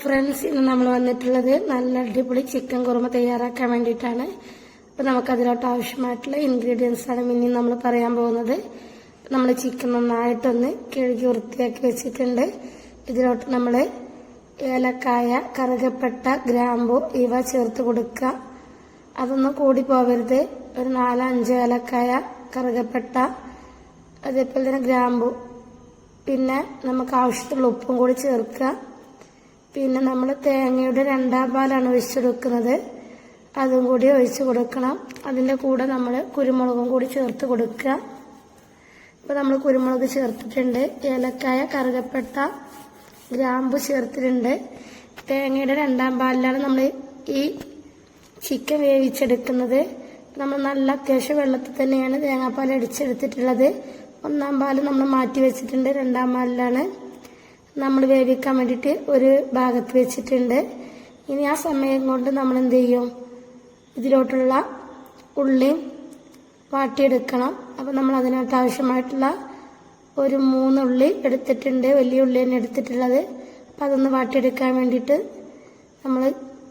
Friends ഇന്ന് നമ്മൾ വന്നിട്ടുള്ളത് നല്ല അടിപൊളി ചിക്കൻ കുറുമ തയ്യാറാക്കാൻ വേണ്ടിയിട്ടാണ്. അപ്പം നമുക്ക് അതിലോട്ട് ആവശ്യമായിട്ടുള്ള ഇൻഗ്രീഡിയൻസ് ആണ് ഇനി നമ്മൾ പറയാൻ പോകുന്നത്. നമ്മൾ ചിക്കൻ നന്നായിട്ടൊന്ന് കഴുകി വൃത്തിയാക്കി വെച്ചിട്ടുണ്ട്. ഇതിലോട്ട് നമ്മൾ ഏലക്കായ കറുകപ്പെട്ട ഗ്രാമ്പു ഇവ ചേർത്ത് കൊടുക്കുക. അതൊന്നും കൂടി പോവരുത്. ഒരു നാലോ അഞ്ചോ ഏലക്കായ കറുകപ്പെട്ട അതേപോലെ തന്നെ ഗ്രാമ്പു. പിന്നെ നമുക്ക് ആവശ്യത്തിലുള്ള ഉപ്പും കൂടി ചേർക്കുക. പിന്നെ നമ്മൾ തേങ്ങയുടെ രണ്ടാം പാലാണ് ഒഴിച്ചെടുക്കുന്നത്. അതും കൂടി ഒഴിച്ച് കൊടുക്കണം. അതിന്റെ കൂടെ നമ്മൾ കുരുമുളകും കൂടി ചേർത്ത് കൊടുക്കുക. ഇപ്പോൾ നമ്മൾ കുരുമുളക് ചേർത്തിട്ടുണ്ട്. ഏലക്കായ കറുകപ്പെട്ട ഗ്രാമ്പു ചേർത്തിട്ടുണ്ട്. തേങ്ങയുടെ രണ്ടാം പാലിലാണ് നമ്മൾ ഈ ചിക്കൻ വേവിച്ചെടുക്കുന്നത്. നമ്മൾ നല്ല അത്യാവശ്യം വെള്ളത്തിൽ തന്നെയാണ് തേങ്ങാപ്പാൽ അടിച്ചെടുത്തിട്ടുള്ളത്. ഒന്നാം പാൽ നമ്മൾ മാറ്റി വെച്ചിട്ടുണ്ട്. രണ്ടാം പാലിലാണ്. നമ്മൾ വേവിക്കാൻ വേണ്ടിയിട്ട് ഒരു ഭാഗത്ത് വെച്ചിട്ടുണ്ട്. ഇനി ആ സമയം കൊണ്ട് നമ്മൾ എന്ത് ചെയ്യും? ഇതിലോട്ടുള്ള ഉള്ളി വാട്ടിയെടുക്കണം. അപ്പം നമ്മൾ അതിനകത്ത് ആവശ്യമായിട്ടുള്ള ഒരു മൂന്നുള്ളി എടുത്തിട്ടുണ്ട്. വലിയ ഉള്ളി തന്നെ എടുത്തിട്ടുള്ളത്. അപ്പം അതൊന്ന് വാട്ടിയെടുക്കാൻ വേണ്ടിയിട്ട് നമ്മൾ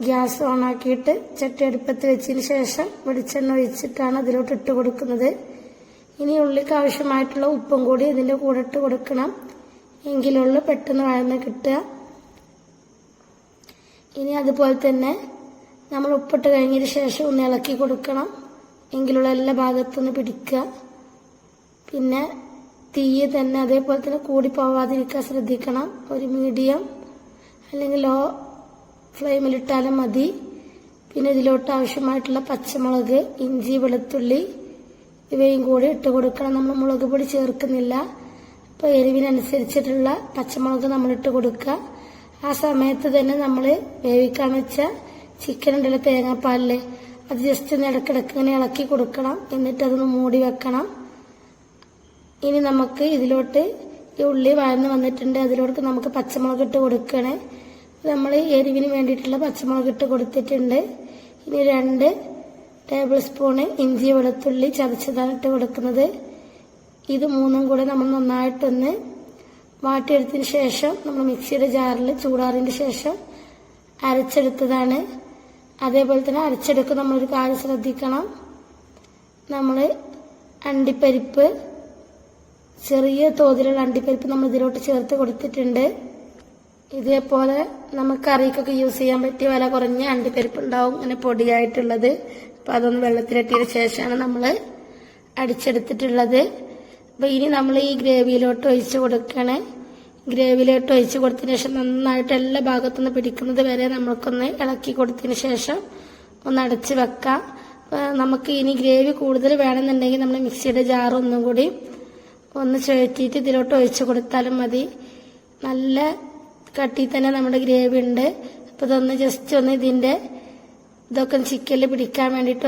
ഗ്യാസ് ഓണാക്കിയിട്ട് ചട്ടി അടുപ്പത്ത് വെച്ചതിന് ശേഷം വെളിച്ചെണ്ണ ഒഴിച്ചിട്ടാണ് അതിലോട്ട് ഇട്ട് കൊടുക്കുന്നത്. ഇനി ഉള്ളിക്ക് ആവശ്യമായിട്ടുള്ള ഉപ്പും കൂടി ഇതിന്റെ കൂടെ ഇട്ട് കൊടുക്കണം. എങ്കിലുള്ളൂ പെട്ടെന്ന് വഴന്ന് കിട്ടുക. ഇനി അതുപോലെ തന്നെ നമ്മൾ ഉപ്പിട്ട് കഴിഞ്ഞതിന് ശേഷം ഒന്ന് ഇളക്കി കൊടുക്കണം. എങ്കിലുള്ള എല്ലാ ഭാഗത്തുനിന്ന് പിടിക്കുക. പിന്നെ തീ തന്നെ അതേപോലെ തന്നെ കൂടി പോവാതിരിക്കാൻ ശ്രദ്ധിക്കണം. ഒരു മീഡിയം അല്ലെങ്കിൽ ലോ ഫ്ലെയിമിലിട്ടാലും മതി. പിന്നെ ഇതിലോട്ട് ആവശ്യമായിട്ടുള്ള പച്ചമുളക് ഇഞ്ചി വെളുത്തുള്ളി ഇവയും കൂടി ഇട്ട് കൊടുക്കണം. നമ്മൾ മുളക് പൊടി ചേർക്കുന്നില്ല. അപ്പോൾ എരിവിനനുസരിച്ചിട്ടുള്ള പച്ചമുളക് നമ്മളിട്ട് കൊടുക്കുക. ആ സമയത്ത് തന്നെ നമ്മൾ വേവിക്കാൻ വെച്ച ചിക്കൻ ഉണ്ടല്ലോ തേങ്ങാപ്പാലിൽ. അത് ജസ്റ്റ് ഒന്ന് ഇടക്കിടക്ക് ഇങ്ങനെ ഇളക്കി കൊടുക്കണം. എന്നിട്ട് അതൊന്ന് മൂടി വെക്കണം. ഇനി നമുക്ക് ഇതിലോട്ട് ഈ ഉള്ളി വഴന്ന് വന്നിട്ടുണ്ട്. അതിലോട്ട് നമുക്ക് പച്ചമുളക് ഇട്ട് കൊടുക്കണേ. നമ്മൾ എരിവിന് വേണ്ടിയിട്ടുള്ള പച്ചമുളക് ഇട്ട് കൊടുത്തിട്ടുണ്ട്. ഇനി രണ്ട് ടേബിൾ സ്പൂണ് ഇഞ്ചി വെളുത്തുള്ളി ചതച്ചതാണ് ഇട്ട് കൊടുക്കുന്നത്. ഇത് മൂന്നും കൂടെ നമ്മൾ നന്നായിട്ടൊന്ന് വാട്ടിയെടുത്തതിന് ശേഷം നമ്മൾ മിക്സിയുടെ ജാറിൽ ചൂടാറിന് ശേഷം അരച്ചെടുത്തതാണ്. അതേപോലെ തന്നെ അരച്ചെടുക്കുക നമ്മളൊരു കാര്യം ശ്രദ്ധിക്കണം. നമ്മൾ അണ്ടിപ്പരിപ്പ് ചെറിയ തോതിലുള്ള അണ്ടിപ്പരിപ്പ് നമ്മൾ ഇതിലോട്ട് ചേർത്ത് കൊടുത്തിട്ടുണ്ട്. ഇതേപോലെ നമുക്ക് കറിക്കൊക്കെ യൂസ് ചെയ്യാൻ പറ്റിയ വില കുറഞ്ഞ അണ്ടിപ്പരിപ്പ് ഉണ്ടാവും ഇങ്ങനെ പൊടിയായിട്ടുള്ളത്. അപ്പം അതൊന്ന് വെള്ളത്തിലിട്ടിയതിന് ശേഷമാണ് നമ്മൾ അടിച്ചെടുത്തിട്ടുള്ളത്. അപ്പം ഇനി നമ്മൾ ഈ ഗ്രേവിയിലോട്ട് ഒഴിച്ച് കൊടുക്കണേ ഗ്രേവിയിലോട്ട് ഒഴിച്ച് കൊടുത്തതിന് ശേഷം നന്നായിട്ട് എല്ലാ ഭാഗത്തുനിന്ന് പിടിക്കുന്നത് വരെ നമ്മൾക്കൊന്ന് ഇളക്കി കൊടുത്തതിന് ശേഷം ഒന്ന് അടച്ച് വെക്കാം. നമുക്ക് ഇനി ഗ്രേവി കൂടുതൽ വേണമെന്നുണ്ടെങ്കിൽ നമ്മൾ മിക്സിയുടെ ജാർ ഒന്നും കൂടി ഒന്ന് ചുഴറ്റിയിട്ട് ഇതിലോട്ട് ഒഴിച്ച് കൊടുത്താലും മതി. നല്ല കട്ടി തന്നെ നമ്മുടെ ഗ്രേവി ഉണ്ട്. അപ്പോൾ ഇതൊന്ന് ജസ്റ്റ് ഒന്ന് ഇതിന്റെ ഇതൊക്കെ ചിക്കനിൽ പിടിക്കാൻ വേണ്ടിയിട്ട്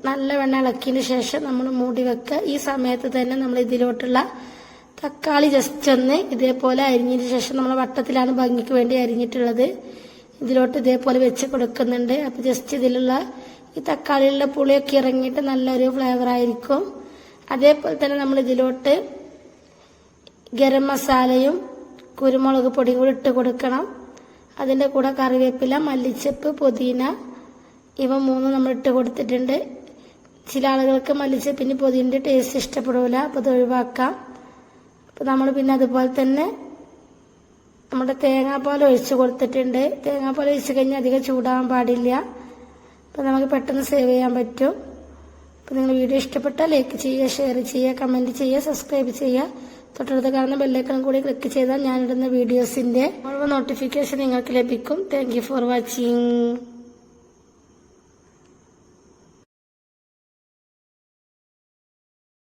ഒന്ന് നല്ല വെണ്ണ ഇളക്കിയതിന് ശേഷം നമ്മൾ മൂടി വെക്കുക. ഈ സമയത്ത് തന്നെ നമ്മൾ ഇതിലോട്ടുള്ള തക്കാളി ജസ്റ്റ് ഒന്ന് ഇതേപോലെ അരിഞ്ഞതിന് ശേഷം നമ്മൾ വട്ടത്തിലാണ് ഭംഗിക്ക് വേണ്ടി അരിഞ്ഞിട്ടുള്ളത്. ഇതിലോട്ട് ഇതേപോലെ വെച്ച് കൊടുക്കുന്നുണ്ട്. അപ്പോൾ ജസ്റ്റ് ഇതിലുള്ള ഈ തക്കാളിയിലുള്ള പുളിയൊക്കെ ഇറങ്ങിയിട്ട് നല്ലൊരു ഫ്ലേവർ ആയിരിക്കും. അതേപോലെ തന്നെ നമ്മൾ ഇതിലോട്ട് ഗരം മസാലയും കുരുമുളക് പൊടിയും കൂടി ഇട്ട് കൊടുക്കണം. അതിന്റെ കൂടെ കറിവേപ്പില മല്ലിച്ചപ്പ് പുതിന ഇവ മൂന്നും നമ്മൾ ഇട്ട് കൊടുത്തിട്ടുണ്ട്. ചില ആളുകൾക്ക് മല്ലിച്ചപ്പിന് പൊതിന്റെ ടേസ്റ്റ് ഇഷ്ടപ്പെടില്ല അപ്പോൾ അത് ഒഴിവാക്കാം. അപ്പോൾ നമ്മൾ പിന്നെ അതുപോലെ തന്നെ നമ്മുടെ തേങ്ങാപ്പാൽ ഒഴിച്ച് കൊടുത്തിട്ടുണ്ട്. തേങ്ങാപ്പാൽ ഒഴിച്ച് കഴിഞ്ഞാൽ അധികം ചൂടാവാൻ പാടില്ല. അപ്പോൾ നമുക്ക് പെട്ടെന്ന് സേവ് ചെയ്യാൻ പറ്റും. അപ്പോൾ നിങ്ങൾ വീഡിയോ ഇഷ്ടപ്പെട്ടാൽ ലൈക്ക് ചെയ്യുക ഷെയർ ചെയ്യുക കമന്റ് ചെയ്യുക സബ്സ്ക്രൈബ് ചെയ്യുക. തൊട്ടടുത്ത് കാണുന്ന ബെല്ലൈക്കണം കൂടി ക്ലിക്ക് ചെയ്താൽ ഞാനിടുന്ന വീഡിയോസിന്റെ മുഴുവൻ നോട്ടിഫിക്കേഷൻ നിങ്ങൾക്ക് ലഭിക്കും. Thank for watching